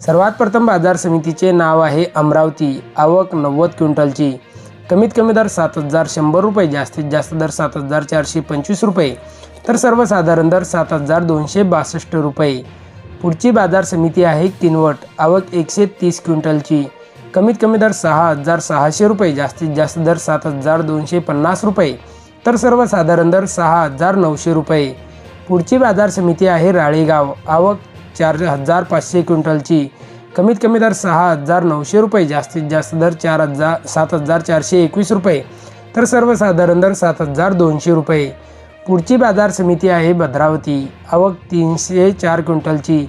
सर्वात प्रथम बाजार समितीचे नाव आहे अमरावती. आवक नव्वद क्विंटलची. कमीत कमी दर सात हजार शंभर रुपये जास्तीत जास्त दर सात हजार चारशे पंचवीस रुपये तर सर्वसाधारण दर सात हजार दोनशे बासष्ट रुपये. पुढची बाजार समिती आहे किनवट. आवक एकशे तीस क्विंटलची. कमीत कमी दर सहा हजार सहाशे रुपये जास्तीत जास्त दर सात हजार दोनशे पन्नास रुपये तर सर्वसाधारण दर सहा हजार नऊशे रुपये. पुढची बाजार समिती आहे राळेगाव. आवक चार हजार पाचशे क्विंटलची. कमीत कमी दर सहा हजार नऊशे रुपये जास्तीत जास्त दर चार हजार सात हजार चारशे एकवीस रुपये. तर सर्वसाधारण दर सात हजार दोनशे रुपये. पुढची बाजार समिती आहे भद्रावती. आवक तीनशे चार क्विंटलची.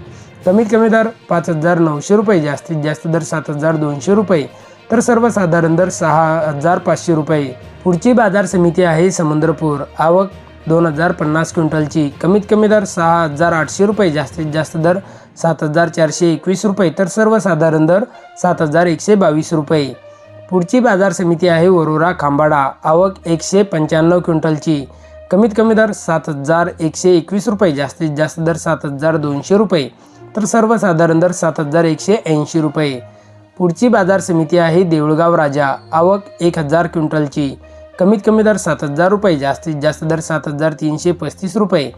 कमीत कमी दर पाच हजार नऊशे रुपये जास्तीत जास्त दर सात हजार दोनशे रुपये. तर सर्वसाधारण दर सहा हजार पाचशे रुपये. पुढची बाजार समिती आहे समुद्रपूर. आवक दोन हजार पन्नास क्विंटलची कमीत कमी दर सहा हजार आठशे रुपये जास्तीत जास्त दर सात हजार चारशे एकवीस रुपये तर सर्वसाधारण दर सात हजार एकशे बावीस रुपये. पुढची बाजार समिती आहे वरोरा खांबाडा आवक एकशे पंच्याण्णव क्विंटलची. कमीत कमी दर सात हजार एकशे एकवीस रुपये जास्तीत जास्त दर सात हजार दोनशे रुपये तर सर्वसाधारण दर सात हजार एकशे ऐंशी रुपये. पुढची बाजार समिती आहे देऊळगाव राजा आवक एक हजार क्विंटलची. कमीत कमी दर सात हजार रुपये जास्तीत जास्त दर सात हजार तीनशे पस्तीस रुपये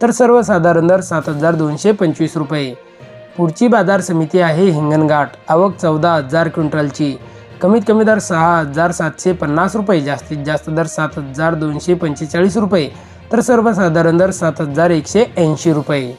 तर सर्वसाधारण दर सात हजार दोनशे पंचवीस रुपये. पुढची बाजार समिती आहे हिंगणघाट आवक चौदा हजार क्विंटलची. कमीत कमी दर सहा हजार सातशे पन्नास रुपये जास्तीत जास्त दर सात हजार दोनशे पंचेचाळीस रुपये तर सर्वसाधारण दर सात हजार एकशे ऐंशी रुपये.